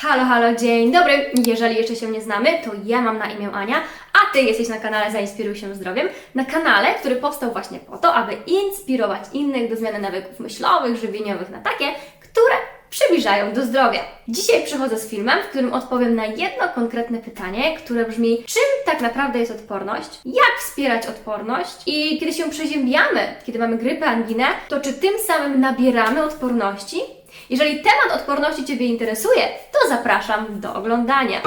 Halo, halo, dzień dobry. Jeżeli jeszcze się nie znamy, to ja mam na imię Ania, a Ty jesteś na kanale Zainspiruj się zdrowiem. Na kanale, który powstał właśnie po to, aby inspirować innych do zmiany nawyków myślowych, żywieniowych na takie, które przybliżają do zdrowia. Dzisiaj przychodzę z filmem, w którym odpowiem na jedno konkretne pytanie, które brzmi: czym tak naprawdę jest odporność? Jak wspierać odporność? I kiedy się przeziębiamy, kiedy mamy grypę, anginę, to czy tym samym nabieramy odporności? Jeżeli temat odporności Ciebie interesuje, to zapraszam do oglądania.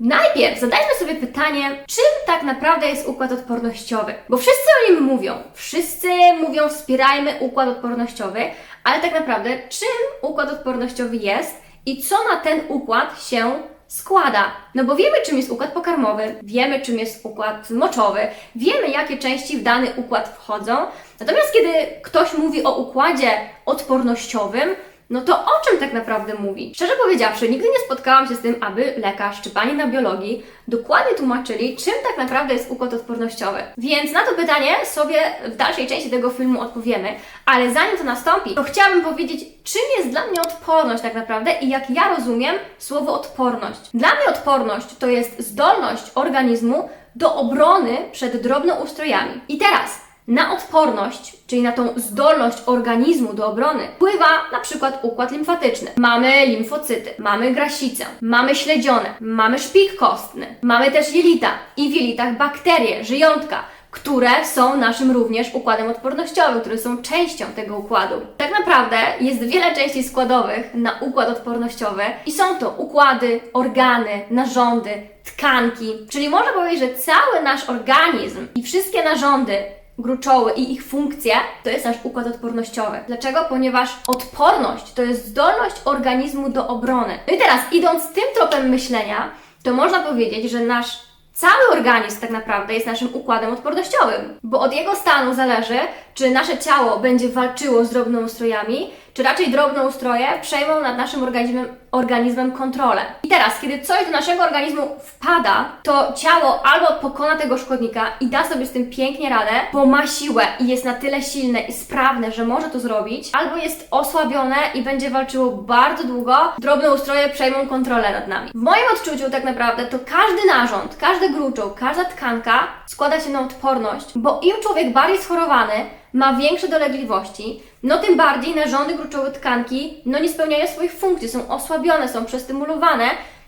Najpierw zadajmy sobie pytanie, czym tak naprawdę jest układ odpornościowy? Bo wszyscy o nim mówią. Wszyscy mówią, wspierajmy układ odpornościowy, ale tak naprawdę czym układ odpornościowy jest i co na ten układ się składa? No bo wiemy, czym jest układ pokarmowy, wiemy, czym jest układ moczowy, wiemy, jakie części w dany układ wchodzą. Natomiast kiedy ktoś mówi o układzie odpornościowym, no to o czym tak naprawdę mówi? Szczerze powiedziawszy, nigdy nie spotkałam się z tym, aby lekarz czy pani na biologii dokładnie tłumaczyli, czym tak naprawdę jest układ odpornościowy. Więc na to pytanie sobie w dalszej części tego filmu odpowiemy, ale zanim to nastąpi, to chciałabym powiedzieć, czym jest dla mnie odporność tak naprawdę i jak ja rozumiem słowo odporność. Dla mnie odporność to jest zdolność organizmu do obrony przed drobnoustrojami. I teraz na odporność, czyli na tą zdolność organizmu do obrony, wpływa na przykład układ limfatyczny. Mamy limfocyty, mamy grasicę, mamy śledzione, mamy szpik kostny, mamy też jelita i w jelitach bakterie, żyjątka, które są naszym również układem odpornościowym, które są częścią tego układu. Tak naprawdę jest wiele części składowych na układ odpornościowy i są to układy, organy, narządy, tkanki, czyli można powiedzieć, że cały nasz organizm i wszystkie narządy gruczoły i ich funkcje to jest nasz układ odpornościowy. Dlaczego? Ponieważ odporność to jest zdolność organizmu do obrony. No i teraz, idąc tym tropem myślenia, to można powiedzieć, że nasz cały organizm tak naprawdę jest naszym układem odpornościowym, bo od jego stanu zależy, czy nasze ciało będzie walczyło z drobnoustrojami, czy raczej drobnoustroje przejmą nad naszym organizmem, organizmem kontrolę. I teraz, kiedy coś do naszego organizmu wpada, to ciało albo pokona tego szkodnika i da sobie z tym pięknie radę, bo ma siłę i jest na tyle silne i sprawne, że może to zrobić, albo jest osłabione i będzie walczyło bardzo długo, drobnoustroje przejmą kontrolę nad nami. W moim odczuciu tak naprawdę to każdy narząd, każdy gruczoł, każda tkanka składa się na odporność, bo im człowiek bardziej schorowany, ma większe dolegliwości, no tym bardziej narządy gruczowe tkanki no nie spełniają swoich funkcji, są osłabione, są przestymulowane.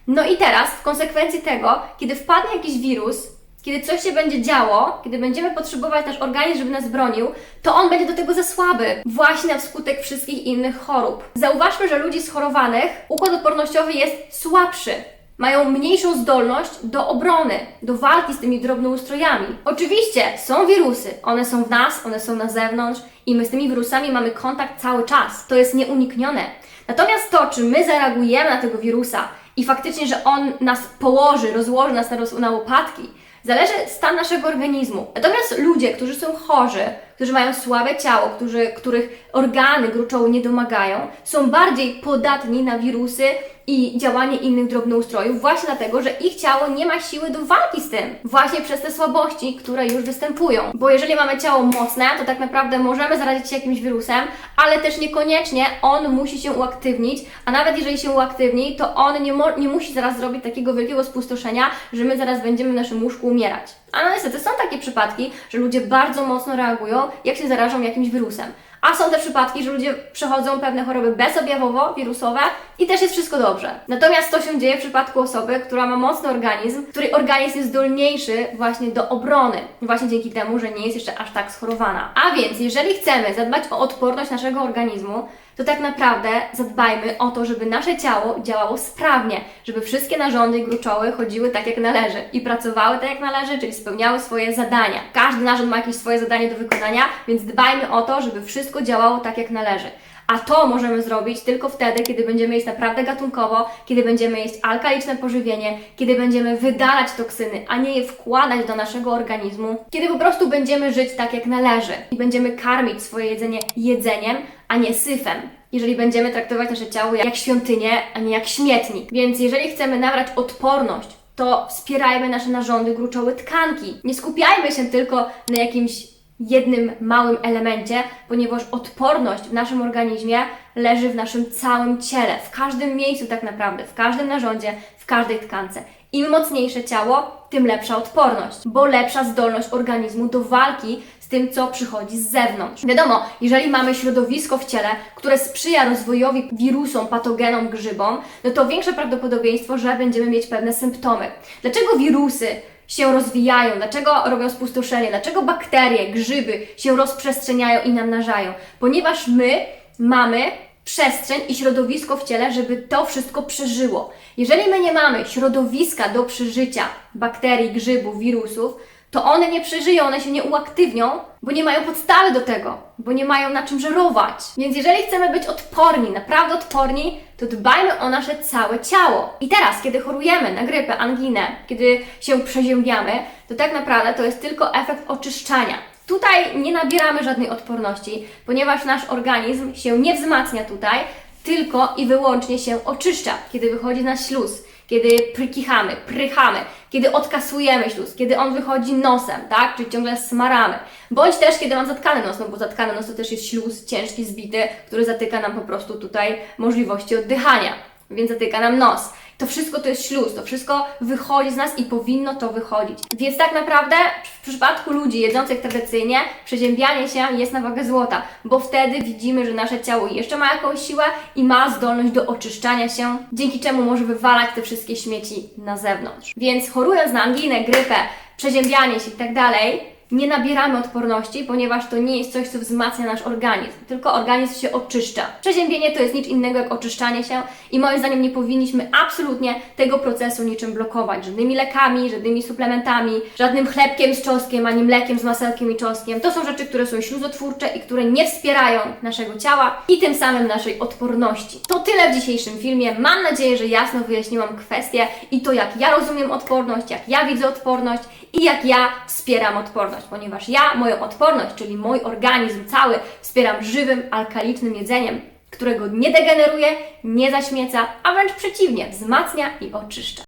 No i teraz, w konsekwencji tego, kiedy wpadnie jakiś wirus, kiedy coś się będzie działo, kiedy będziemy potrzebować nasz organizm, żeby nas bronił, to on będzie do tego za słaby, właśnie na wskutek wszystkich innych chorób. Zauważmy, że ludzi schorowanych układ odpornościowy jest słabszy mają mniejszą zdolność do obrony, do walki z tymi drobnoustrojami. Oczywiście są wirusy, one są w nas, one są na zewnątrz i my z tymi wirusami mamy kontakt cały czas. To jest nieuniknione. Natomiast to, czy my zareagujemy na tego wirusa i faktycznie, że on nas położy, rozłoży nas na, roz- na łopatki, zależy stan naszego organizmu. Natomiast ludzie, którzy są chorzy, którzy mają słabe ciało, którzy, których organy gruczoły nie domagają, są bardziej podatni na wirusy i działanie innych drobnoustrojów, właśnie dlatego, że ich ciało nie ma siły do walki z tym. Właśnie przez te słabości, które już występują. Bo jeżeli mamy ciało mocne, to tak naprawdę możemy zarazić się jakimś wirusem, ale też niekoniecznie on musi się uaktywnić, a nawet jeżeli się uaktywni, to on nie, nie musi zaraz zrobić takiego wielkiego spustoszenia, że my zaraz będziemy w naszym łóżku umierać. A no niestety są takie przypadki, że ludzie bardzo mocno reagują, jak się zarażą jakimś wirusem. A są te przypadki, że ludzie przechodzą pewne choroby bezobjawowo, wirusowe i też jest wszystko dobrze. Natomiast to się dzieje w przypadku osoby, która ma mocny organizm, której organizm jest zdolniejszy właśnie do obrony, właśnie dzięki temu, że nie jest jeszcze aż tak schorowana. A więc, jeżeli chcemy zadbać o odporność naszego organizmu, to tak naprawdę zadbajmy o to, żeby nasze ciało działało sprawnie, żeby wszystkie narządy i gruczoły chodziły tak jak należy i pracowały tak jak należy, czyli spełniały swoje zadania. Każdy narząd ma jakieś swoje zadanie do wykonania, więc dbajmy o to, żeby wszystko działało tak jak należy. A to możemy zrobić tylko wtedy, kiedy będziemy jeść naprawdę gatunkowo, kiedy będziemy jeść alkaliczne pożywienie, kiedy będziemy wydalać toksyny, a nie je wkładać do naszego organizmu, kiedy po prostu będziemy żyć tak jak należy i będziemy karmić swoje jedzenie jedzeniem, a nie syfem. Jeżeli będziemy traktować nasze ciało jak świątynię, a nie jak śmietnik. Więc jeżeli chcemy nabrać odporność, to wspierajmy nasze narządy gruczoły tkanki. Nie skupiajmy się tylko na jakimś jednym małym elemencie, ponieważ odporność w naszym organizmie leży w naszym całym ciele, w każdym miejscu tak naprawdę, w każdym narządzie, w każdej tkance. Im mocniejsze ciało, tym lepsza odporność, bo lepsza zdolność organizmu do walki z tym, co przychodzi z zewnątrz. Wiadomo, jeżeli mamy środowisko w ciele, które sprzyja rozwojowi wirusom, patogenom, grzybom, no to większe prawdopodobieństwo, że będziemy mieć pewne symptomy. Dlaczego wirusy się rozwijają, dlaczego robią spustoszenie, dlaczego bakterie, grzyby się rozprzestrzeniają i namnażają? Ponieważ my mamy przestrzeń i środowisko w ciele, żeby to wszystko przeżyło. Jeżeli my nie mamy środowiska do przeżycia bakterii, grzybów, wirusów, to one nie przeżyją, one się nie uaktywnią, bo nie mają podstawy do tego, bo nie mają na czym żerować. Więc jeżeli chcemy być odporni, naprawdę odporni, to dbajmy o nasze całe ciało. I teraz, kiedy chorujemy na grypę, anginę, kiedy się przeziębiamy, to tak naprawdę to jest tylko efekt oczyszczania. Tutaj nie nabieramy żadnej odporności, ponieważ nasz organizm się nie wzmacnia tutaj, tylko i wyłącznie się oczyszcza, kiedy wychodzi na śluz, kiedy prykichamy, prychamy, kiedy odkasujemy śluz, kiedy on wychodzi nosem, tak? Czyli ciągle smaramy. Bądź też, kiedy mam zatkany nos, no bo zatkany nos to też jest śluz ciężki, zbity, który zatyka nam po prostu tutaj możliwości oddychania, więc zatyka nam nos. To wszystko to jest śluz, to wszystko wychodzi z nas i powinno to wychodzić. Więc tak naprawdę w przypadku ludzi jedzących tradycyjnie, przeziębianie się jest na wagę złota, bo wtedy widzimy, że nasze ciało jeszcze ma jakąś siłę i ma zdolność do oczyszczania się, dzięki czemu może wywalać te wszystkie śmieci na zewnątrz. Więc chorując na anginę, grypę, przeziębianie się i tak dalej, nie nabieramy odporności, ponieważ to nie jest coś, co wzmacnia nasz organizm, tylko organizm się oczyszcza. Przeziębienie to jest nic innego jak oczyszczanie się i moim zdaniem nie powinniśmy absolutnie tego procesu niczym blokować. Żadnymi lekami, żadnymi suplementami, żadnym chlebkiem z czosnkiem, ani mlekiem z masełkiem i czosnkiem. To są rzeczy, które są śluzotwórcze i które nie wspierają naszego ciała i tym samym naszej odporności. To tyle w dzisiejszym filmie. Mam nadzieję, że jasno wyjaśniłam kwestię i to, jak ja rozumiem odporność, jak ja widzę odporność i jak ja wspieram odporność, ponieważ ja moją odporność, czyli mój organizm cały, wspieram żywym, alkalicznym jedzeniem, którego nie degeneruje, nie zaśmieca, a wręcz przeciwnie, wzmacnia i oczyszcza.